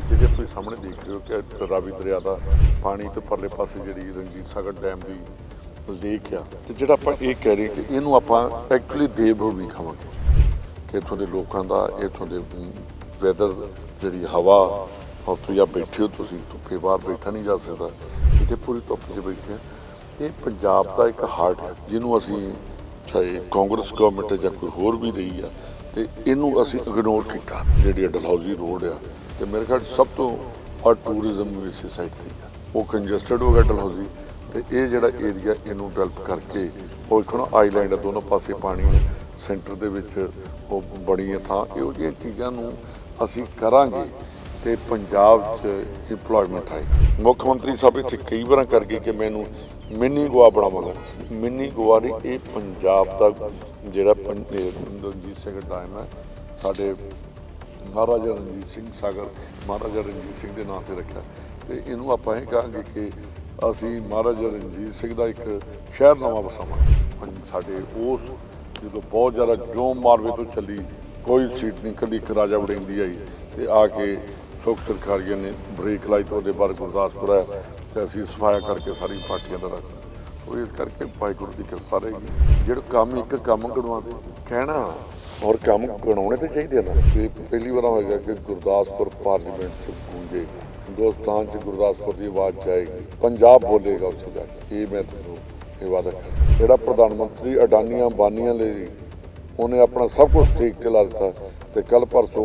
ਤੇ ਜਿਹੜੇ ਤੁਸੀਂ ਸਾਹਮਣੇ ਦੇਖ ਰਹੇ ਹੋ ਕਿ ਰਾਵੀ ਦਰਿਆ ਦਾ ਪਾਣੀ ਤੇ ਪਰਲੇ ਪਾਸੇ ਜਿਹੜੀ ਰਣਜੀਤ ਸਾਗਰ ਡੈਮ ਦੀ ਲੇਕ ਆ, ਤੇ ਜਿਹੜਾ ਆਪਾਂ ਇਹ ਕਹਿ ਰਹੇ ਕਿ ਇਹਨੂੰ ਆਪਾਂ ਐਕਚੁਅਲੀ ਦੇਵਭੂਮੀ ਖਾਵਾਂਗੇ। ਕਿ ਇੱਥੋਂ ਦੇ ਲੋਕਾਂ ਦਾ, ਇੱਥੋਂ ਦੇ ਵੈਦਰ ਜਿਹੜੀ ਹਵਾ ਔਰ ਤੁਸੀਂ ਆ ਬੈਠੇ ਹੋ ਤੁਸੀਂ, ਧੁੱਪੇ ਬਾਹਰ ਬੈਠਾ ਨਹੀਂ ਜਾ ਸਕਦਾ, ਇੱਥੇ ਪੂਰੀ ਧੁੱਪ 'ਚ ਬੈਠੇ ਆ। ਇਹ ਪੰਜਾਬ ਦਾ ਇੱਕ ਹਾਰਟ ਹੈ, ਜਿਹਨੂੰ ਅਸੀਂ ਚਾਹੇ ਕਾਂਗਰਸ ਗਵਰਨਮੈਂਟ ਜਾਂ ਕੋਈ ਹੋਰ ਵੀ ਰਹੀ ਆ, ਤੇ ਇਹਨੂੰ ਅਸੀਂ ਇਗਨੋਰ ਕੀਤਾ, ਜਿਹੜੀ ਡਲਹੌਜ਼ੀ ਰੋਡ ਆ ਤੇ ਮੇਰੇ ਖਿਆਲ 'ਚ ਸਭ ਤੋਂ ਵੱਧ ਟੂਰਿਜ਼ਮ ਵੀ ਇਸੇ ਸਾਈਡ ਤੇ ਹੀ ਉਹ ਕੰਜਸਟਡ ਹੋ ਗਿਆ ਡਲਹੌਜ਼ੀ ਤੇ ਇਹ ਜਿਹੜਾ ਏਰੀਆ ਇਹਨੂੰ ਡਿਵੈਲਪ ਕਰਕੇ ਉਹ ਇੱਕ ਨਾ ਆਈਲੈਂਡ ਆ, ਦੋਨੋਂ ਪਾਸੇ ਪਾਣੀ ਸੈਂਟਰ ਦੇ ਵਿੱਚ ਉਹ ਬਣੀ ਹੈ ਥਾਂ, ਇਹੋ ਜਿਹੀਆਂ ਚੀਜ਼ਾਂ ਨੂੰ ਅਸੀਂ ਕਰਾਂਗੇ ਤੇ ਪੰਜਾਬ 'ਚ ਇੰਪਲੋਇਮੈਂਟ ਆਏਗੀ। ਮੁੱਖ ਮੰਤਰੀ ਸਾਹਿਬ ਇੱਥੇ ਕਈ ਵਾਰਾਂ ਕਰਕੇ ਕਿ ਮੈਨੂੰ ਮਿੰਨੀ ਗੋਆ ਬਣਾਵਾਂਗਾ। ਮਿੰਨੀ ਗੋਆ ਨਹੀਂ, ਇਹ ਪੰਜਾਬ ਦਾ ਜਿਹੜਾ ਰਣਜੀਤ ਸਿੰਘ ਟਾਈਮ ਹੈ ਸਾਡੇ ਮਹਾਰਾਜਾ ਰਣਜੀਤ ਸਿੰਘ ਸਾਗਰ, ਮਹਾਰਾਜਾ ਰਣਜੀਤ ਸਿੰਘ ਦੇ ਨਾਂ ਤੇ ਰੱਖਿਆ। ਤੇ ਇਹਨੂੰ ਆਪਾਂ ਇਹ ਕਹਾਂਗੇ ਕਿ ਅਸੀਂ ਮਹਾਰਾਜਾ ਰਣਜੀਤ ਸਿੰਘ ਦਾ ਇੱਕ ਸ਼ਹਿਰ ਨਵਾਂ ਵਸਾਵਾਂਗੇ। ਪੰ- ਸਾਡੇ ਉਸ ਜਦੋਂ ਬਹੁਤ ਜ਼ਿਆਦਾ ਜੋਮ ਮਾਰਵੇ ਤੋਂ ਚੱਲੀ, ਕੋਈ ਸੀਟ ਨਹੀਂ ਕੱਲੀ ਇੱਕ ਰਾਜਾ ਵੜਿੰਦੀ ਆਈ ਤੇ ਆ ਕੇ ਸੁਖ ਸਰਕਾਰੀਆਂ ਨੇ ਬ੍ਰੇਕ ਲਾਈ ਤੋਂ ਉਹਦੇ ਬਾਅਦ ਗੁਰਦਾਸਪੁਰ ਹੈ ਤੇ ਅਸੀਂ ਸਫਾਇਆ ਕਰਕੇ ਸਾਰੀ ਪਾਰਟੀਆਂ ਦਾ ਰੱਖ ਉਹ ਇਸ ਕਰਕੇ ਵਾਹਿਗੁਰੂ ਦੀ ਕਿਰਪਾ ਰਹੇਗੀ। ਜਿਹੜਾ ਕੰਮ ਇੱਕ ਕੰਮ ਗਣਵਾਉਂਦੇ ਕਹਿਣਾ ਔਰ ਕੰਮ ਗਣਾਉਣੇ ਤੇ ਚਾਹੀਦੇ ਨਾ। ਇਹ ਪਹਿਲੀ ਵਾਰ ਹੋਏਗਾ ਕਿ ਗੁਰਦਾਸਪੁਰ ਪਾਰਲੀਮੈਂਟ ਚ ਗੂੰਜੇ ਹਿੰਦੁਸਤਾਨ ਚ ਗੁਰਦਾਸਪੁਰ ਦੀ ਆਵਾਜ਼ ਜਾਏਗੀ। ਪੰਜਾਬ ਬੋਲੇਗਾ ਉੱਥੇ ਜਾ ਕੇ। ਇਹ ਮੈਂ ਤੁਹਾਨੂੰ ਇਹ ਵਾਅਦਾ ਕਰਦਾ ਜਿਹੜਾ ਪ੍ਰਧਾਨ ਮੰਤਰੀ ਅਡਾਨੀਆਂ ਬਾਨੀਆਂ ਲਈ ਉਹਨੇ ਆਪਣਾ ਸਭ ਕੁਝ ਠੀਕ ਤੇ ਲਾ ਦਿੱਤਾ ਤੇ ਕੱਲ ਪਰਸੋਂ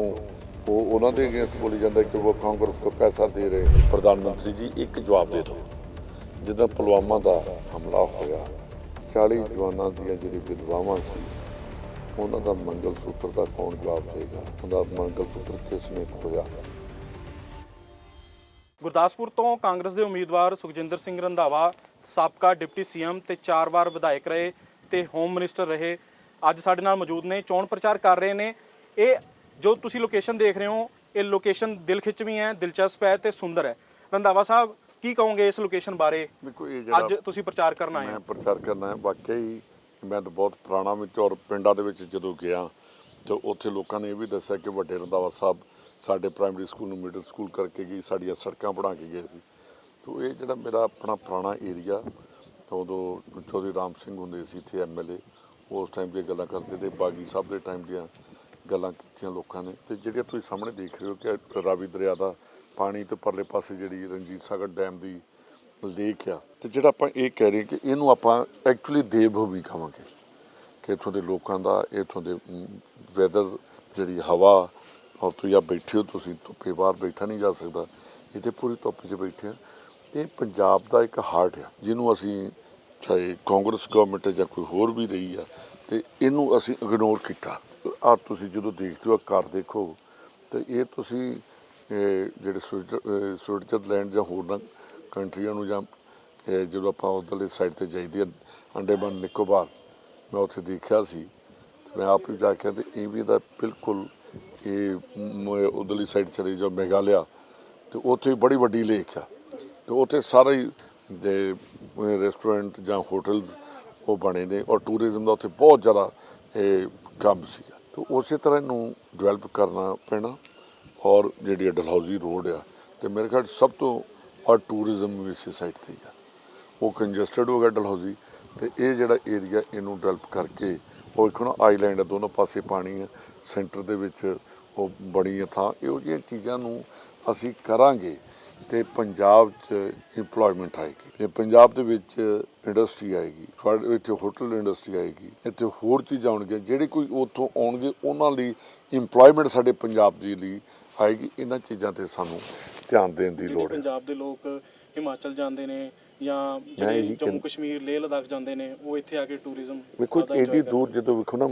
ਉਹ ਉਹਨਾਂ ਦੇ ਅਗੇਂਸਟ ਬੋਲੀ ਜਾਂਦਾ ਕਿ ਉਹ ਕਾਂਗਰਸ ਕੋ ਪੈਸਾ ਦੇ ਰਹੇ। ਪ੍ਰਧਾਨ ਮੰਤਰੀ ਜੀ ਇੱਕ ਜਵਾਬ ਦੇ ਦਿਓ। ਜਦੋਂ ਪੁਲਵਾਮਾ ਦਾ ਹਮਲਾ ਹੋਇਆ 40 ਜਵਾਨਾਂ ਦੀਆਂ ਜਿਹੜੀ ਵਿਧਵਾਵਾਂ ਸੀ ਉਹਨਾਂ ਦਾ ਮੰਗਲ ਸੂਤਰ ਦਾ ਕੌਣ ਜਵਾਬ ਦੇਗਾ? ਉਹਦਾ ਮੰਗਲ ਸੂਤਰ ਕਿਸ ਨੇ ਖੋਇਆ ਗੁਰਦਾਸਪੁਰ ਤੋਂ ਕਾਂਗਰਸ ਦੇ ਉਮੀਦਵਾਰ ਸੁਖਜਿੰਦਰ ਸਿੰਘ ਰੰਧਾਵਾ ਸਾਬਕਾ ਡਿਪਟੀ ਸੀਐਮ ਤੇ ਚਾਰ ਵਾਰ ਵਿਧਾਇਕ ਰਹੇ ਤੇ ਹੋਮ ਮਿਨਿਸਟਰ ਰਹੇ। ਅੱਜ ਸਾਡੇ ਨਾਲ ਮੌਜੂਦ ਨੇ ਚੋਣ ਪ੍ਰਚਾਰ ਕਰ ਰਹੇ ਨੇ। ਇਹ ਜੋ ਤੁਸੀਂ ਲੋਕੇਸ਼ਨ ਦੇਖ ਰਹੇ ਹੋ ਇਹ ਲੋਕੇਸ਼ਨ ਦਿਲ ਖਿੱਚਵੀਂ ਹੈ ਦਿਲਚਸਪ ਹੈ ਤੇ ਸੁੰਦਰ ਹੈ। ਰੰਧਾਵਾ ਸਾਹਿਬ ਕੀ ਕਹੋਗੇ ਇਸ ਲੋਕੇਸ਼ਨ ਬਾਰੇ? ਅੱਜ ਤੁਸੀਂ ਪ੍ਰਚਾਰ ਕਰਨ ਆਏ ਮੈਂ ਹੋ ਪ੍ਰਚਾਰ ਕਰਨਾ ਹੈ ਵਾਕਿਆ ਹੀ ਮੈਂ ਤਾਂ ਬਹੁਤ ਪੁਰਾਣਾ ਵਿੱਚ ਔਰ ਪਿੰਡਾਂ ਦੇ ਵਿੱਚ ਜਦੋਂ ਗਿਆ ਤੇ ਉੱਥੇ ਲੋਕਾਂ ਨੇ ਇਹ ਵੀ ਦੱਸਿਆ ਕਿ ਵੱਡੇ ਰੰਧਾਵਾ ਸਾਹਿਬ ਸਾਡੇ ਪ੍ਰਾਇਮਰੀ ਸਕੂਲ ਨੂੰ ਮਿਡਲ ਸਕੂਲ ਕਰਕੇ ਗਈ ਸਾਡੀਆਂ ਸੜਕਾਂ ਬਣਾ ਕੇ ਗਏ ਸੀ। ਤੋ ਇਹ ਜਿਹੜਾ ਮੇਰਾ ਆਪਣਾ ਪੁਰਾਣਾ ਏਰੀਆ ਉਦੋਂ ਚੌਧਰੀ ਰਾਮ ਸਿੰਘ ਹੁੰਦੇ ਸੀ ਇੱਥੇ ਐਮਐਲਏ ਉਸ ਟਾਈਮ ਦੀਆਂ ਗੱਲਾਂ ਕਰਦੇ ਤੇ ਬਾਗੀ ਸਾਹਿਬ ਦੇ ਟਾਈਮ ਦੀਆਂ ਗੱਲਾਂ ਕੀਤੀਆਂ ਲੋਕਾਂ ਨੇ। ਤੇ ਜਿਹੜੀਆਂ ਤੁਸੀਂ ਸਾਹਮਣੇ ਦੇਖ ਰਹੇ ਹੋ ਕਿ ਰਾਵੀ ਦਰਿਆ ਦਾ ਪਾਣੀ ਤੇ ਪਰਲੇ ਪਾਸੇ ਜਿਹੜੀ ਰਣਜੀਤ ਸਾਗਰ ਡੈਮ ਦੀ ਲੇਕ ਆ। ਤੇ ਜਿਹੜਾ ਆਪਾਂ ਇਹ ਕਹਿ ਰਹੇ ਕਿ ਇਹਨੂੰ ਆਪਾਂ ਐਕਚੁਅਲੀ ਦੇਵਭੂਮੀ ਕਹਾਂਗੇ ਕਿ ਇੱਥੋਂ ਦੇ ਲੋਕਾਂ ਦਾ, ਇੱਥੋਂ ਦੇ ਵੈਦਰ ਜਿਹੜੀ ਹਵਾ, ਔਰ ਤੁਸੀਂ ਆ ਬੈਠੇ ਹੋ, ਤੁਸੀਂ ਧੁੱਪੇ ਬਾਹਰ ਬੈਠਾ ਨਹੀਂ ਜਾ ਸਕਦਾ। ਇੱਥੇ ਪੂਰੀ ਧੁੱਪ 'ਚ ਬੈਠੇ ਆ। ਇਹ ਪੰਜਾਬ ਦਾ ਇੱਕ ਹਾਰਟ ਆ, ਜਿਹਨੂੰ ਅਸੀਂ ਚਾਹੇ ਕਾਂਗਰਸ ਗਵਰਨਮੈਂਟ ਜਾਂ ਕੋਈ ਹੋਰ ਵੀ ਰਹੀ ਆ, ਤੇ ਇਹਨੂੰ ਅਸੀਂ ਇਗਨੋਰ ਕੀਤਾ। ਆ ਤੁਸੀਂ ਜਦੋਂ ਦੇਖਦੇ ਹੋ ਘਰ ਦੇਖੋ, ਤੇ ਇਹ ਤੁਸੀਂ ਜਿਹੜੇ ਸਵਿਟਜ਼ਰ- ਸਵਿਟਜ਼ਰਲੈਂਡ ਜਾਂ ਹੋਰਨਾਂ ਕੰਟਰੀਆਂ ਨੂੰ ਜਾਂ, ਇਹ ਜਦੋਂ ਆਪਾਂ ਉਧਰਲੇ ਸਾਈਡ ਤੇ ਜਾਈਦੀ ਆ ਅੰਡੇਮਾਨ ਨਿਕੋਬਾਰ, ਮੈਂ ਉੱਥੇ ਦੇਖਿਆ ਸੀ। ਤੇ ਮੈਂ ਆਪ ਵੀ ਜਾ ਕੇ ਤੇ ਇਹ ਵੀ ਦਾ ਬਿਲਕੁਲ ਇਹ ਮ- ਉਧਰਲੀ ਸਾਈਡ ਚਲੇ ਜਾਓ, ਮੇਘਾਲਿਆ। ਤੇ ਉੱਥੇ ਬੜੀ ਵੱਡੀ ਲੇਕ ਆ। ਤੇ ਉੱਥੇ ਸਾਰੇ ਹੀ ਦੇ ਰੈਸਟੋਰੈਂਟ ਜਾਂ ਹੋਟਲਸ ਉਹ ਬਣੇ ਨੇ ਔਰ ਟੂਰਿਜ਼ਮ ਦਾ ਉੱਥੇ ਬਹੁਤ ਜ਼ਿਆਦਾ ਇਹ ਕੰਮ ਸੀਗਾ ਤੇ ਉਸੇ ਤਰ੍ਹਾਂ ਨੂੰ ਡਿਵੈਲਪ ਕਰਨਾ ਪੈਣਾ ਔਰ ਜਿਹੜੀ ਇਹ ਡਲਹੌਜ਼ੀ ਰੋਡ ਆ, ਤੇ ਮੇਰੇ ਖਿਆਲ 'ਚ ਸਭ ਤੋਂ ਔਰ ਟੂਰਿਜ਼ਮ ਵੀ ਇਸੇ ਸਾਈਡ ਤੇ ਹੀ ਆ। ਉਹ ਕੰਜਸਟਡ ਹੋ ਗਿਆ ਡਲਹੌਜ਼ੀ ਤੇ ਇਹ ਜਿਹੜਾ ਏਰੀਆ ਇਹਨੂੰ ਡਿਵੈਲਪ ਕਰਕੇ ਉਹ ਇੱਕ ਨਾ ਆਈਲੈਂਡ ਆ, ਦੋਨੋਂ ਪਾਸੇ ਪਾਣੀ ਆ ਸੈਂਟਰ ਦੇ ਵਿੱਚ ਉਹ ਬਣੀ ਆ ਥਾਂ। ਇਹੋ ਜਿਹੀਆਂ ਚੀਜ਼ਾਂ ਨੂੰ ਅਸੀਂ ਕਰਾਂਗੇ। ਤੇ ਪੰਜਾਬ 'ਚ ਏਮਪਲੋਇਮੈਂਟ ਆਏਗੀ। ਤੇ ਪੰਜਾਬ ਦੇ ਵਿੱਚ ਇੰਡਸਟਰੀ ਆਏਗੀ ਸਾਡੇ ਇੱਥੇ ਹੋਟਲ ਇੰਡਸਟਰੀ ਆਏਗੀ ਇੱਥੇ ਹੋਰ ਚੀਜ਼ਾਂ ਆਉਣਗੀਆਂ ਜਿਹੜੇ ਕੋਈ ਉੱਥੋਂ ਆਉਣਗੇ ਉਹਨਾਂ ਲਈ ਏਮਪਲੋਇਮੈਂਟ ਸਾਡੇ ਪੰਜਾਬ ਦੇ ਲਈ ਆਏਗੀ। ਇਹਨਾਂ ਚੀਜ਼ਾਂ ਤੇ ਸਾਨੂੰ ਧਿਆਨ ਦੇਣ ਦੀ ਲੋੜ ਹੈ। ਪੰਜਾਬ ਦੇ ਲੋਕ ਹਿਮਾਚਲ ਜਾਂਦੇ ਨੇ ਜਾਂ ਜਿਹੜੇ ਜੰਮੂ ਕਸ਼ਮੀਰ ਲੇਹ ਲਦਾਖ ਜਾਂਦੇ ਨੇ ਉਹ ਇੱਥੇ ਆ ਕੇ ਟੂਰਿਜ਼ਮ ਵੇਖੋ ਏਡੀ ਦੂਰ ਜਦੋਂ ਵੇਖੋ ਨਾ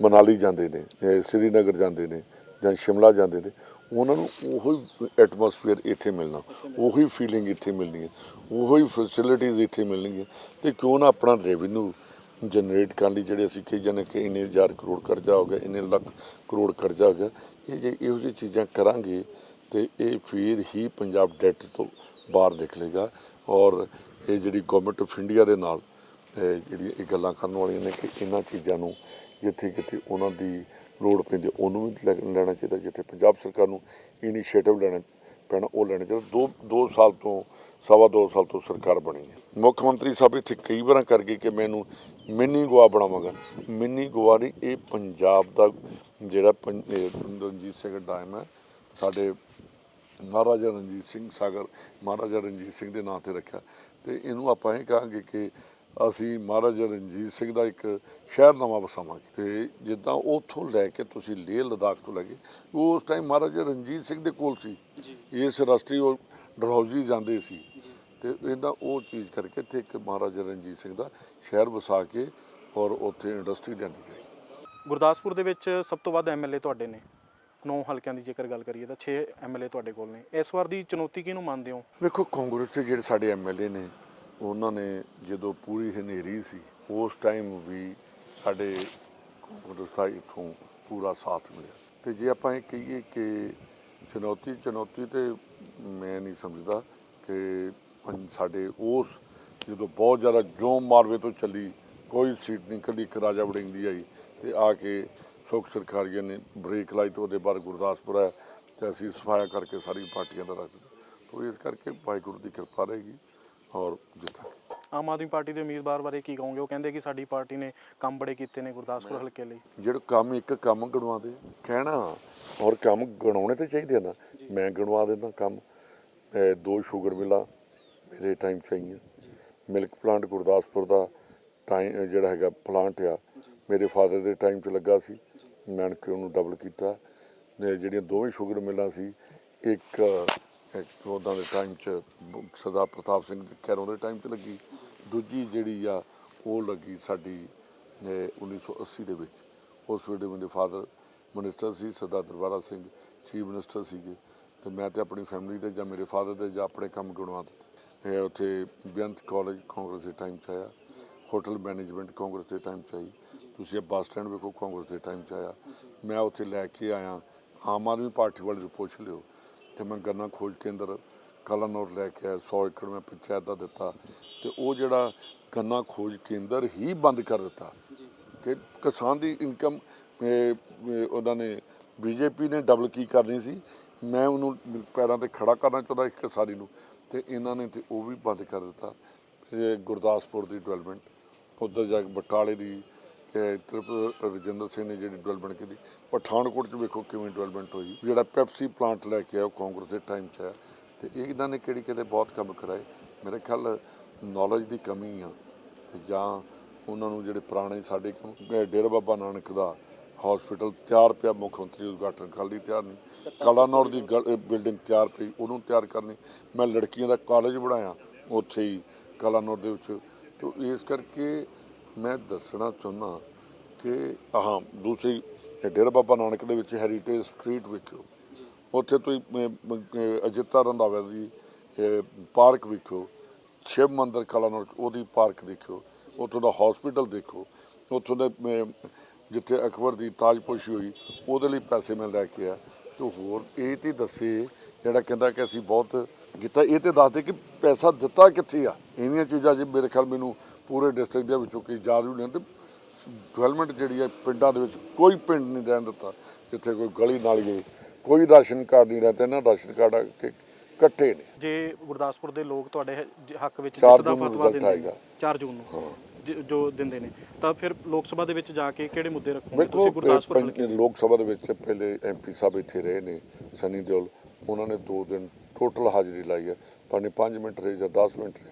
ਮਨਾਲੀ ਜਾਂਦੇ ਨੇ ਸ੍ਰੀਨਗਰ ਜਾਂਦੇ ਨੇ ਜਾਂ ਸ਼ਿਮਲਾ ਜਾਂਦੇ ਨੇ, ਉਹਨਾਂ ਨੂੰ ਉਹੀ ਐਟਮੋਸਫੀਅਰ ਇੱਥੇ ਮਿਲਣਾ, ਉਹੀ ਫੀਲਿੰਗ ਇੱਥੇ ਮਿਲਣੀ ਹੈ, ਉਹੀ ਫੈਸਿਲਿਟੀਆਂ ਇੱਥੇ ਮਿਲਣਗੀਆਂ, ਤੇ ਕਿਉਂ ਨਾ ਆਪਣਾ ਰੈਵਨਿਊ ਜਨਰੇਟ ਕਰਨ ਲਈ ਜਿਹੜੇ ਅਸੀਂ ਕਹੀ ਜਾਂਦੇ ਕਿ ਇੰਨੇ ਹਜ਼ਾਰ ਕਰੋੜ ਕਰਜ਼ਾ ਹੋ ਗਿਆ, ਇੰਨੇ ਲੱਖ ਕਰੋੜ ਕਰਜ਼ਾ ਹੋ ਗਿਆ, ਇਹ ਜੇ ਇਹੋ ਜਿਹੀ ਚੀਜ਼ਾਂ ਕਰਾਂਗੇ ਤੇ ਇਹ ਫਿਰ ਹੀ ਪੰਜਾਬ ਡੈਟ ਤੋਂ ਬਾਹਰ ਨਿਕਲੇਗਾ ਔਰ ਇਹ ਜਿਹੜੀ ਗਵਰਨਮੈਂਟ ਆਫ ਇੰਡੀਆ ਦੇ ਨਾਲ, ਇਹ ਜਿਹੜੀਆਂ ਇਹ ਗੱਲਾਂ ਕਰਨ ਵਾਲੀਆਂ ਨੇ ਕਿ ਇਹਨਾਂ ਚੀਜ਼ਾਂ ਨੂੰ ਜਿੱਥੇ ਕਿਤੇ ਉਹਨਾਂ ਦੀ ਲੋੜ ਪੈਂਦੀ ਉਹਨੂੰ ਵੀ ਲੈ- ਲੈਣਾ ਚਾਹੀਦਾ ਜਿੱਥੇ ਪੰਜਾਬ ਸਰਕਾਰ ਨੂੰ ਇਨੀਸ਼ੀਏਟਿਵ ਲੈਣਾ ਪੈਣਾ, ਉਹ ਲੈਣਾ ਚਾਹੀਦਾ। ਦੋ ਦੋ ਸਾਲ ਤੋਂ, ਸਵਾ ਦੋ ਸਾਲ ਤੋਂ ਸਰਕਾਰ ਬਣੀ ਹੈ। ਮੁੱਖ ਮੰਤਰੀ ਸਾਹਿਬ ਇੱਥੇ ਕਈ ਵਾਰਾਂ ਕਰ ਗਏ ਕਿ ਮੈਨੂੰ ਮਿੰਨੀ ਗੋਆ ਬਣਾਵਾਂਗਾ। ਮਿੰਨੀ ਗੋਆ ਨਹੀਂ, ਇਹ ਪੰਜਾਬ ਦਾ ਜਿਹੜਾ ਪੰ- ਰਣਜੀਤ ਸਿੰਘ ਡੈਮ ਹੈ। ਸਾਡੇ ਮਹਾਰਾਜਾ ਰਣਜੀਤ ਸਿੰਘ ਸਾਗਰ ਮਹਾਰਾਜਾ ਰਣਜੀਤ ਸਿੰਘ ਦੇ ਨਾਂ ਤੇ ਰੱਖਿਆ। ਤੇ ਇਹਨੂੰ ਆਪਾਂ ਇਹ ਕਹਾਂਗੇ ਕਿ ਅਸੀਂ ਮਹਾਰਾਜਾ ਰਣਜੀਤ ਸਿੰਘ ਦਾ ਇੱਕ ਸ਼ਹਿਰ ਨਵਾਂ ਵਸਾਵਾਂਗੇ। ਤੇ ਜਿੱਦਾਂ ਉੱਥੋਂ ਲੈ ਕੇ ਤੁਸੀਂ ਲੇਹ ਲਦਾਖ ਤੋਂ ਲੈ ਕੇ ਉਹ ਉਸ ਟਾਈਮ ਮਹਾਰਾਜਾ ਰਣਜੀਤ ਸਿੰਘ ਦੇ ਕੋਲ ਸੀ। ਇਸ ਰਸਤੇ ਉਹ ਡਰਹੌਜੀ ਜਾਂਦੇ ਸੀ। ਤੇ ਇਹਦਾ ਉਹ ਚੀਜ਼ ਕਰਕੇ ਇੱਥੇ ਇੱਕ ਮਹਾਰਾਜਾ ਰਣਜੀਤ ਸਿੰਘ ਦਾ ਸ਼ਹਿਰ ਵਸਾ ਕੇ ਔਰ ਉੱਥੇ ਇੰਡਸਟਰੀ ਲਿਆਂਦੀ ਜਾਏ ਗੁਰਦਾਸਪੁਰ ਦੇ ਵਿੱਚ ਸਭ ਤੋਂ ਵੱਧ ਐਮਐਲਏ ਤੁਹਾਡੇ ਨੇ। ਨੌ ਹਲਕਿਆਂ ਦੀ ਜੇਕਰ ਗੱਲ ਕਰੀਏ ਤਾਂ 6 ਐਮਐਲਏ ਤੁਹਾਡੇ ਕੋਲ ਨੇ। ਇਸ ਵਾਰ ਦੀ ਚੁਣੌਤੀ ਕਿਹਨੂੰ ਮੰਨਦੇ ਹੋ? ਵੇਖੋ ਕਾਂਗਰਸ ਦੇ ਜਿਹੜੇ ਸਾਡੇ ਐਮਐਲਏ ਨੇ ਉਹਨਾਂ ਨੇ ਜਦੋਂ ਪੂਰੀ ਹਨੇਰੀ ਸੀ, ਉਸ ਟਾਈਮ ਵੀ ਸਾਡੇ ਕਾਂਗਰਸ ਦਾ ਇਥੋਂ ਪੂਰਾ ਸਾਥ ਮਿਲਿਆ। ਤੇ ਜੇ ਆਪਾਂ ਇਹ ਕਹੀਏ ਕਿ ਚੁਣੌਤੀ ਚੁਣੌਤੀ ਤੇ ਮੈਂ ਨਹੀਂ ਸਮਝਦਾ ਕਿ ਸਾਡੇ ਉਸ ਜਦੋਂ ਬਹੁਤ ਜ਼ਿਆਦਾ ਜੋਮ ਮਾਰਵੇ ਤੋਂ ਚੱਲੀ, ਕੋਈ ਸੀਟ ਨਹੀਂ ਕੱਲੀ ਇੱਕ ਰਾਜਾ ਵੜਿੰਗ ਦੀ ਆਈ ਤੇ ਆ ਕੇ ਸੁਖ ਸਰਕਾਰੀਆ ਨੇ ਬ੍ਰੇਕ ਲਾਈ ਤੇ ਉਹਦੇ ਬਾਅਦ ਗੁਰਦਾਸਪੁਰ ਹੈ ਤੇ ਅਸੀਂ ਸਫਾਇਆ ਕਰਕੇ ਸਾਰੀ ਪਾਰਟੀਆਂ ਦਾ ਰੱਖ ਦਿੱਤਾ। ਤੋ ਇਸ ਕਰਕੇ ਵਾਹਿਗੁਰੂ ਦੀ ਕਿਰਪਾ ਰਹੇਗੀ। ਔਰ ਜਿੱਤਾਂਗੇ ਆਮ ਆਦਮੀ ਪਾਰਟੀ ਦੇ ਉਮੀਦਵਾਰ ਬਾਰੇ ਕੀ ਕਹੋਗੇ? ਉਹ ਕਹਿੰਦੇ ਕਿ ਸਾਡੀ ਪਾਰਟੀ ਨੇ ਕੰਮ ਬੜੇ ਕੀਤੇ ਨੇ ਗੁਰਦਾਸਪੁਰ ਹਲਕੇ ਲਈ। ਜਿਹੜਾ ਕੰਮ ਇੱਕ ਕੰਮ ਗਣਵਾਦੇ ਕਹਿਣਾ ਔਰ ਕੰਮ ਗਣਾਉਣੇ ਤੇ ਚਾਹੀਦੇ ਨਾ। ਮੈਂ ਗਣਵਾ ਦਿੰਦਾ ਕੰਮ। ਇਹ ਦੋ ਸ਼ੂਗਰ ਮਿਲਾਂ ਮੇਰੇ ਟਾਈਮ ਚ ਆਈਆਂ। ਮਿਲਕ ਪਲਾਂਟ ਗੁਰਦਾਸਪੁਰ ਦਾ ਟਾਈਮ ਜਿਹੜਾ ਹੈਗਾ ਪਲਾਂਟ ਆ ਮੇਰੇ ਫਾਦਰ ਦੇ ਟਾਈਮ 'ਚ ਲੱਗਾ ਸੀ। ਮੈਂ ਕਿ ਉਹਨੂੰ ਡਬਲ ਕੀਤਾ। ਜਿਹੜੀਆਂ ਦੋਵੇਂ ਸ਼ੂਗਰ ਮਿਲਾਂ ਸੀ ਇੱਕ ਉਦਾਂ ਦੇ ਟਾਈਮ 'ਚ ਸਰਦਾਰ ਪ੍ਰਤਾਪ ਸਿੰਘ ਦੇ ਕੈਰੋਂ ਦੇ ਟਾਈਮ 'ਚ ਲੱਗੀ। ਦੂਜੀ ਜਿਹੜੀ ਆ, ਉਹ ਲੱਗੀ ਸਾਡੀ, ਇਹ 1980 ਦੇ ਵਿੱਚ। ਉਸ ਵੇਲੇ ਮੇਰੇ ਫਾਦਰ ਮਿਨਿਸਟਰ ਸੀ, ਸਰਦਾਰ ਦਰਬਾਰਾ ਸਿੰਘ ਚੀਫ ਮਿਨਿਸਟਰ ਸੀਗੇ। ਤੇ ਮੈਂ ਤੇ ਆਪਣੀ ਫੈਮਿਲੀ ਦੇ ਜਾਂ ਮੇਰੇ ਫਾਦਰ ਦੇ ਜਾਂ ਆਪਣੇ ਕੰਮ ਗੁਣਵਾ ਦਿੱਤੇ। ਉੱਥੇ ਬੇਅੰਤ ਕਾਲਜ ਕਾਂਗਰਸ ਦੇ ਟਾਈਮ 'ਚ ਆਇਆ। ਹੋਟਲ ਮੈਨੇਜਮੈਂਟ ਕਾਂਗਰਸ ਦੇ ਟਾਈਮ 'ਚ ਆਈ। ਤੁਸੀਂ ਇਹ ਬੱਸ ਸਟੈਂਡ ਵੇਖੋ, ਕਾਂਗਰਸ ਦੇ ਟਾਈਮ 'ਚ ਆਇਆ। ਮੈਂ ਉੱਥੇ ਲੈ ਕੇ ਆਇਆ। ਆਮ ਆਦਮੀ ਪਾਰਟੀ ਵਾਲੇ ਨੂੰ ਪੁੱਛ ਲਿਓ। ਤੇ ਮੈਂ ਗੰਨਾ ਖੋਜ ਕੇਂਦਰ ਕਲਾਨੌਰ ਲੈ ਕੇ ਆਇਆ 100 ਏਕੜ ਮੈਂ ਪੰਚਾਇਤ ਦਾ ਦਿੱਤਾ ਤੇ ਉਹ ਜਿਹੜਾ ਗੰਨਾ ਖੋਜ ਕੇਂਦਰ ਹੀ ਬੰਦ ਕਰ ਦਿੱਤਾ। ਕਿ ਕਿਸਾਨ ਦੀ ਇਨਕਮ ਉਹਨਾਂ ਨੇ ਬੀਜੇਪੀ ਨੇ ਡਬਲ ਕੀ ਕਰਨੀ ਸੀ। ਮੈਂ ਉਹਨੂੰ ਪੈਰਾਂ ਤੇ ਖੜਾ ਕਰਨਾ ਚਾਹੁੰਦਾ ਇੱਕ ਕਿਸਾਨੀ ਨੂੰ ਤੇ ਇਹਨਾਂ ਨੇ ਤੇ ਉਹ ਵੀ ਬੰਦ ਕਰ ਦਿੱਤਾ। ਗੁਰਦਾਸਪੁਰ ਦੀ ਡਿਵੈਲਪਮੈਂਟ ਉੱਧਰ ਜਾ ਕੇ ਬਟਾਲੇ ਦੀ ਇਹ ਰਜਿੰਦਰ ਸਿੰਘ ਨੇ ਜਿਹੜੀ ਡਿਵੈਲਪਮੈਂਟ ਕੀਤੀ, ਪਠਾਨਕੋਟ 'ਚ ਵੇਖੋ ਕਿਵੇਂ ਡਿਵੈਲਪਮੈਂਟ ਹੋਈ। ਜਿਹੜਾ ਪੈਪਸੀ ਪਲਾਂਟ ਲੈ ਕੇ ਆਇਆ, ਉਹ ਕਾਂਗਰਸ ਦੇ ਟਾਈਮ 'ਚ ਆਇਆ। ਤੇ ਇਹਨਾਂ ਨੇ ਕਿਹੜੀ ਕਿਤੇ ਬਹੁਤ ਕੰਮ ਕਰਾਏ। ਮੇਰੇ ਖਿਆਲ ਨੌਲੇਜ ਦੀ ਕਮੀ ਆ। ਤੇ ਜਾਂ ਉਹਨਾਂ ਨੂੰ ਜਿਹੜੇ ਪੁਰਾਣੇ ਸਾਡੇ ਕੰਮ ਡੇਰਾ ਬਾਬਾ ਨਾਨਕ ਦਾ ਹਸਪੀਟਲ ਤਿਆਰ ਪਿਆ, ਮੁੱਖ ਮੰਤਰੀ ਉਦਘਾਟਨ ਖਾਲੀ ਤਿਆਰ ਨਹੀਂ। ਕਲਾਨੌਰ ਦੀ ਬਿਲਡਿੰਗ ਤਿਆਰ ਪਈ, ਉਹਨੂੰ ਤਿਆਰ ਕਰਨੀ ਮੈਂ ਲੜਕੀਆਂ ਦਾ ਕਾਲਜ ਬਣਾਇਆ, ਉੱਥੇ ਹੀ ਕਲਾਨੌਰ ਦੇ ਵਿੱਚ। ਤੋ ਇਸ ਕਰਕੇ ਮੈਂ ਦੱਸਣਾ ਚਾਹੁੰਦਾ ਕਿ ਹਾਂ ਦੂਸਰੀ ਡੇਰਾ ਬਾਬਾ ਨਾਨਕ ਦੇ ਵਿੱਚ ਹੈਰੀਟੇਜ ਸਟਰੀਟ ਵੇਖਿਓ। ਉੱਥੇ ਤੁਸੀਂ ਅਮ, ਅਜਿੱਤਾ ਰੰਧਾਵਾ ਦੀ ਪਾਰਕ ਵੇਖੋ ਸ਼ਿਵ ਮੰਦਰ ਕਲਾਨੌਰ 'ਚ ਉਹਦੀ ਪਾਰਕ ਦੇਖਿਓ। ਉੱਥੋਂ ਦਾ ਹਸਪੀਟਲ ਦੇਖੋ ਉੱਥੋਂ ਦੇ ਜਿੱਥੇ ਅਕਬਰ ਦੀ ਤਾਜਪੋਸ਼ੀ ਹੋਈ ਉਹਦੇ ਲਈ ਪੈਸੇ ਮੈਂ ਲੈ ਕੇ ਆ ਤੇ ਹੋਰ ਇਹ ਤੇ ਦੱਸੇ ਜਿਹੜਾ ਕਹਿੰਦਾ ਕਿ ਅਸੀਂ ਬਹੁਤ ਕੀਤਾ ਇਹ ਤੇ ਦੱਸਦੇ ਕਿ ਪੈਸਾ ਦਿੱਤਾ ਕਿੱਥੇ ਆ? ਇੰਨੀਆਂ ਚੀਜ਼ਾਂ ਜੀ ਮੇਰੇ ਖਿਆਲ ਮੈਨੂੰ ਪੂਰੇ ਡਿਸਟ੍ਰਿਕਟ ਦੇ ਵਿੱਚੋਂ ਕੀ ਯਾਦ ਵੀ ਨਹੀਂ ਤੇ ਡਿਵੈਲਪਮੈਂਟ ਜਿਹੜੀ ਹੈ ਪਿੰਡਾਂ ਦੇ ਵਿੱਚ ਕੋਈ ਪਿੰਡ ਨਹੀਂ ਰਹਿਣ ਦਿੱਤਾ ਜਿੱਥੇ ਕੋਈ ਗਲੀ ਨਾਲੀ ਕੋਈ ਰਾਸ਼ਨ ਕਾਰਡ ਨਹੀਂ ਰਹਿੰਦੇ ਨਾ ਰਾਸ਼ਨ ਕਾਰਡ ਇਕੱਠੇ ਨੇ। ਜੇ ਗੁਰਦਾਸਪੁਰ ਦੇ ਲੋਕ ਤੁਹਾਡੇ ਹੱਕ ਵਿੱਚ ਜਿੱਤ ਦਾ ਫਤਵਾ ਦਿੰਦੇ ਨੇ ਆਏਗਾ। 4 ਜੂਨ ਨੂੰ ਜ- ਜੋ ਦਿੰਦੇ ਨੇ ਤਾਂ ਫਿਰ ਲੋਕ ਸਭਾ ਦੇ ਵਿੱਚ ਜਾ ਕੇ ਕਿਹੜੇ ਮੁੱਦੇ ਰੱਖੋਗੇ? ਤੁਸੀਂ ਗੁਰਦਾਸਪੁਰ ਲੋਕ ਸਭਾ ਦੇ ਵਿੱਚ ਪਹਿਲੇ ਐਮਪੀ ਸਾਹਿਬ ਇੱਥੇ ਰਹੇ ਨੇ ਸਨੀ ਦਿਓਲ। ਉਹਨਾਂ ਨੇ 2 ਦਿਨ ਟੋਟਲ ਹਾਜ਼ਰੀ ਲਾਈ ਹੈ। ਭਾਵੇਂ 5 ਮਿੰਟ ਰਹੇ ਜਾਂ 10 ਮਿੰਟ ਰਹੇ।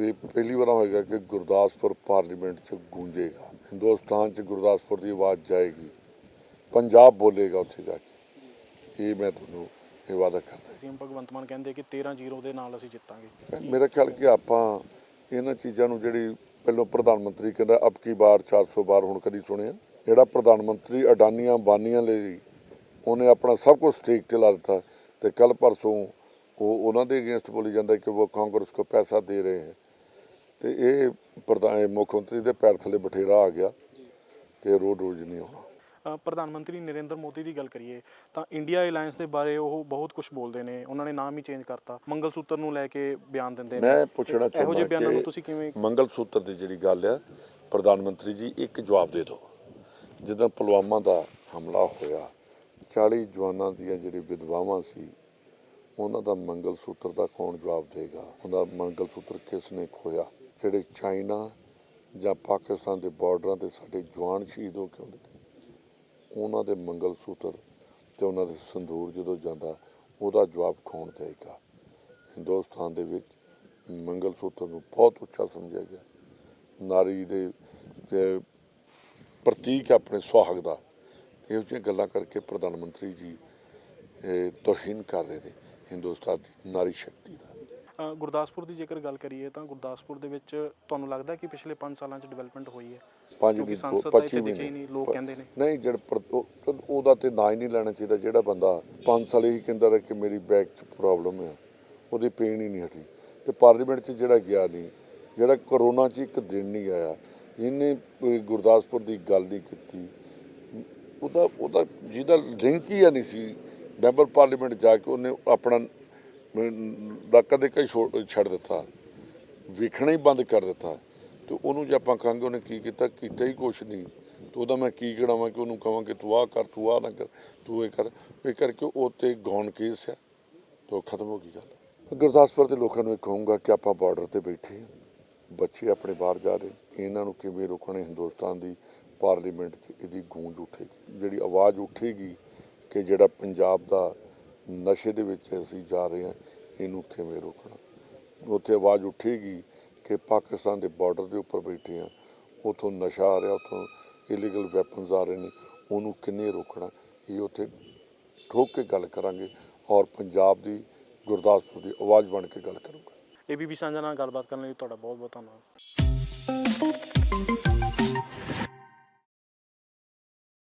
ਵੀ ਪਹਿਲੀ ਵਾਰ ਹੋਏਗਾ ਕਿ ਗੁਰਦਾਸਪੁਰ ਪਾਰਲੀਮੈਂਟ 'ਚ ਗੂੰਜੇਗਾ। ਹਿੰਦੁਸਤਾਨ 'ਚ ਗੁਰਦਾਸਪੁਰ ਦੀ ਆਵਾਜ਼ ਜਾਏਗੀ। ਪੰਜਾਬ ਬੋਲੇਗਾ ਉੱਥੇ ਜਾ ਕੇ। ਇਹ ਮੈਂ ਤੁਹਾਨੂੰ ਇਹ ਵਾਅਦਾ ਕਰਦਾ। ਸੀਐਮ ਭਗਵੰਤ ਮਾਨ ਕਹਿੰਦੇ ਕਿ 13 ਜ਼ੀਰੋ ਦੇ ਨਾਲ ਅਸੀਂ ਜਿੱਤਾਂਗੇ। ਮੇਰਾ ਖਿਆਲ ਕਿ ਆਪਾਂ ਇਹਨਾਂ ਚੀਜ਼ਾਂ ਨੂੰ ਜਿਹੜੀ ਪਹਿਲਾਂ ਪ੍ਰਧਾਨ ਮੰਤਰੀ ਕਹਿੰਦਾ ਅਬ ਕੀ ਬਾਰ 400 ਬਾਰ ਹੁਣ ਕਦੀ ਸੁਣਿਆ? ਜਿਹੜਾ ਪ੍ਰਧਾਨ ਮੰਤਰੀ ਅਡਾਨੀਆਂ ਬਾਨੀਆਂ ਲਈ ਉਹਨੇ ਆਪਣਾ ਸਭ ਕੁਝ ਸਟੇਕ ਤੇ ਲਾ ਦਿੱਤਾ ਤੇ ਕੱਲ ਪਰਸੋਂ ਉਹ ਉਹਨਾਂ ਦੇ ਅਗੇਂਸਟ ਬੋਲੀ ਜਾਂਦਾ ਕਿ ਉਹ ਕਾਂਗਰਸ ਕੋ ਪੈਸਾ ਦੇ ਰਹੇ ਹੈ। ਤੇ ਇਹ ਪ੍ਰਧਾਨ ਮੁੱਖ ਮੰਤਰੀ ਦੇ ਪੈਰ ਥੱਲੇ ਬਠੇਰਾ ਆ ਗਿਆ ਕਿ ਰੋਜ਼ ਰੋਜ਼ ਨਹੀਂ ਆਉਣਾ। ਅ, ਪ੍ਰਧਾਨ ਮੰਤਰੀ ਨਰਿੰਦਰ ਮੋਦੀ ਦੀ ਗੱਲ ਕਰੀਏ ਤਾਂ ਇੰਡੀਆ ਅਲਾਈਅੰਸ ਦੇ ਬਾਰੇ ਉਹ ਬਹੁਤ ਕੁਝ ਬੋਲਦੇ ਨੇ ਉਹਨਾਂ ਨੇ ਨਾਮ ਹੀ ਚੇਂਜ ਕਰਤਾ ਮੰਗਲ ਸੂਤਰ ਨੂੰ ਲੈ ਕੇ ਬਿਆਨ ਦਿੰਦੇ ਨੇ। ਮੈਂ ਪੁੱਛਣਾ ਤੇ ਇਹੋ ਜਿਹੇ ਬਿਆਨਾਂ ਨੂੰ ਚਾਹੁੰਦਾ ਤੁਸੀਂ ਕਿਵੇਂ ਮੰਗਲ ਸੂਤਰ ਦੀ ਜਿਹੜੀ ਗੱਲ ਆ ਪ੍ਰਧਾਨ ਮੰਤਰੀ ਜੀ ਇੱਕ ਜਵਾਬ ਦੇ ਦਿਓ। ਜਦੋਂ ਪੁਲਵਾਮਾ ਦਾ ਹਮਲਾ ਹੋਇਆ 40 ਜਵਾਨਾਂ ਦੀਆਂ ਜਿਹੜੀ ਵਿਧਵਾਵਾਂ ਸੀ ਉਹਨਾਂ ਦਾ ਮੰਗਲ ਸੂਤਰ ਦਾ ਕੌਣ ਜਵਾਬ ਦੇਗਾ? ਉਹਦਾ ਮੰਗਲ ਸੂਤਰ ਕਿਸ ਨੇ ਖੋਇਆ ਜਿਹੜੇ ਚਾਈਨਾ ਜਾਂ ਪਾਕਿਸਤਾਨ ਦੇ ਬਾਰਡਰਾਂ ਤੇ ਸਾਡੇ ਜਵਾਨ ਸ਼ਹੀਦ ਹੋ ਕੇ ਆਉਂਦੇ ਨੇ, ਉਹਨਾਂ ਦੇ ਮੰਗਲ ਸੂਤਰ ਤੇ ਉਹਨਾਂ ਦੇ ਸੰਦੂਰ ਜਦੋਂ ਜਾਂਦਾ, ਉਹਦਾ ਜਵਾਬ ਕੌਣ ਦੇਗਾ ਹਿੰਦੁਸਤਾਨ ਦੇ ਵਿੱਚ ਮੰਗਲ ਸੂਤਰ ਨੂੰ ਬਹੁਤ ਉੱਚਾ ਸਮਝਿਆ ਗਿਆ। ਨਾਰੀ ਦੇ ਪ੍ਰਤੀਕ ਆਪਣੇ ਸੁਹਾਗ ਦਾ। ਇਹੋ ਜਿਹੀਆਂ ਗੱਲਾਂ ਕਰਕੇ ਪ੍ਰਧਾਨ ਮੰਤਰੀ ਜੀ ਤੋਹੀਨ ਕਰ ਰਹੇ ਨੇ ਹਿੰਦੁਸਤਾਨ ਦੀ ਨਾਰੀ ਸ਼ਕਤੀ ਦਾ। ਗੁਰਦਾਸਪੁਰ ਦੀ ਜੇਕਰ ਗੱਲ ਕਰੀਏ ਤਾਂ ਗੁਰਦਾਸਪੁਰ ਦੇ ਵਿੱਚ ਤੁਹਾਨੂੰ ਲੱਗਦਾ ਕਿ ਪਿਛਲੇ 5 ਸਾਲਾਂ 'ਚ ਡਿਵੈਲਪਮੈਂਟ ਹੋਈ ਹੈ? ਪੰਜ ਦੀ ਸੰਸਦ ਤਾਂ 25 ਇੱਥੇ ਦਿਖੇ ਮਹੀਨੇ ਲੋਕ ਕਹਿੰਦੇ ਨੇ। ਨਹੀਂ ਜਿਹੜਾ ਉਹਦਾ ਤੇ ਨਾ ਹੀ ਨਹੀਂ ਲੈਣਾ ਚਾਹੀਦਾ। ਜਿਹੜਾ ਬੰਦਾ 5 ਸਾਲ ਹੀ ਕਹਿੰਦਾ ਰਿਹਾ ਕਿ ਮੇਰੀ ਬੈਕ 'ਚ ਪ੍ਰੋਬਲਮ ਹੈ ਉਹਦੀ ਪੇਨ ਹੀ ਨਹੀਂ ਹਟੀ। ਤੇ ਪਾਰਲੀਮੈਂਟ 'ਚ ਜਿਹੜਾ ਗਿਆ ਨਹੀਂ ਜਿਹੜਾ ਕਰੋਨਾ 'ਚ ਇੱਕ ਦਿਨ ਨਹੀਂ ਆਇਆ ਜਿਹਨੇ ਗੁਰਦਾਸਪੁਰ ਦੀ ਗੱਲ ਨਹੀਂ ਕੀਤੀ ਉਹਦਾ ਉਹਦਾ ਜਿਹਦਾ ਲਿੰਕ ਹੀ ਹੈ ਨਹੀਂ ਸੀ। ਮੈਂਬਰ ਪਾਰਲੀਮੈਂਟ ਜਾ ਕੇ ਉਹਨੇ ਆਪਣਾ ਡਾਕਾ ਦੇ ਕੇ ਛੱਡ ਦਿੱਤਾ, ਵੇਖਣਾ ਹੀ ਬੰਦ ਕਰ ਦਿੱਤਾ। ਤੇ ਉਹਨੂੰ ਜੇ ਆਪਾਂ ਕਹਾਂਗੇ ਉਹਨੇ ਕੀ ਕੀਤਾ ਕੀਤਾ ਹੀ ਕੁਛ ਨਹੀਂ। ਤੇ ਉਹਦਾ ਮੈਂ ਕੀ ਕਰਾਵਾਂ ਕਿ ਉਹਨੂੰ ਕਹਾਂ ਕਿ ਤੂੰ ਆਹ ਕਰ, ਤੂੰ ਆਹ ਨਾ ਕਰ, ਤੂੰ ਇਹ ਕਰ। ਇਹ ਕਰਕੇ ਉਹ ਤੇ ਗੌਨ ਕੇਸ ਹੈ ਤੇ ਉਹ ਖਤਮ ਹੋ ਗਈ ਗੱਲ। ਗੁਰਦਾਸਪੁਰ ਦੇ ਲੋਕਾਂ ਨੂੰ ਇਹ ਕਹੂੰਗਾ ਕਿ ਆਪਾਂ ਬਾਰਡਰ ਤੇ ਬੈਠੇ ਹਾਂ। ਬੱਚੇ ਆਪਣੇ ਬਾਹਰ ਜਾ ਰਹੇ ਇਹਨਾਂ ਨੂੰ ਕਿਵੇਂ ਰੋਕਣੇ ਹਿੰਦੁਸਤਾਨ ਦੀ ਪਾਰਲੀਮੈਂਟ 'ਚ ਇਹਦੀ ਗੂੰਜ ਉੱਠੇਗੀ। ਜਿਹੜੀ ਆਵਾਜ਼ ਉੱਠੇਗੀ ਕਿ ਜਿਹੜਾ ਪੰਜਾਬ ਦਾ ਨਸ਼ੇ ਦੇ ਵਿੱਚ ਅਸੀਂ ਜਾ ਰਹੇ ਹਾਂ, ਇਹਨੂੰ ਕਿਵੇਂ ਰੋਕਣਾ? ਉੱਥੇ ਆਵਾਜ਼ ਉੱਠੇਗੀ ਕਿ ਪਾਕਿਸਤਾਨ ਦੇ ਬਾਰਡਰ ਦੇ ਉੱਪਰ ਬੈਠੇ ਆ ਉਥੋਂ ਨਸ਼ਾ ਆ ਰਿਹਾ, ਉਥੋਂ ਇਲੀਗਲ ਵੈਪਨਸ ਆ ਰਹੇ ਨੇ, ਉਹਨੂੰ ਕਿੰਨੇ ਰੋਕਣਾ? ਇਹ ਉੱਥੇ ਠੋਕ ਕੇ ਗੱਲ ਕਰਾਂਗੇ ਔਰ ਪੰਜਾਬ ਦੀ, ਗੁਰਦਾਸਪੁਰ ਦੀ ਆਵਾਜ਼ ਬਣ ਕੇ ਗੱਲ ਕਰੂੰਗਾ। ਏਬੀਪੀ ਸਾਂਝਾ ਨਾਲ ਗੱਲਬਾਤ ਕਰਨ ਲਈ ਤੁਹਾਡਾ ਬਹੁਤ ਬਹੁਤ ਧੰਨਵਾਦ।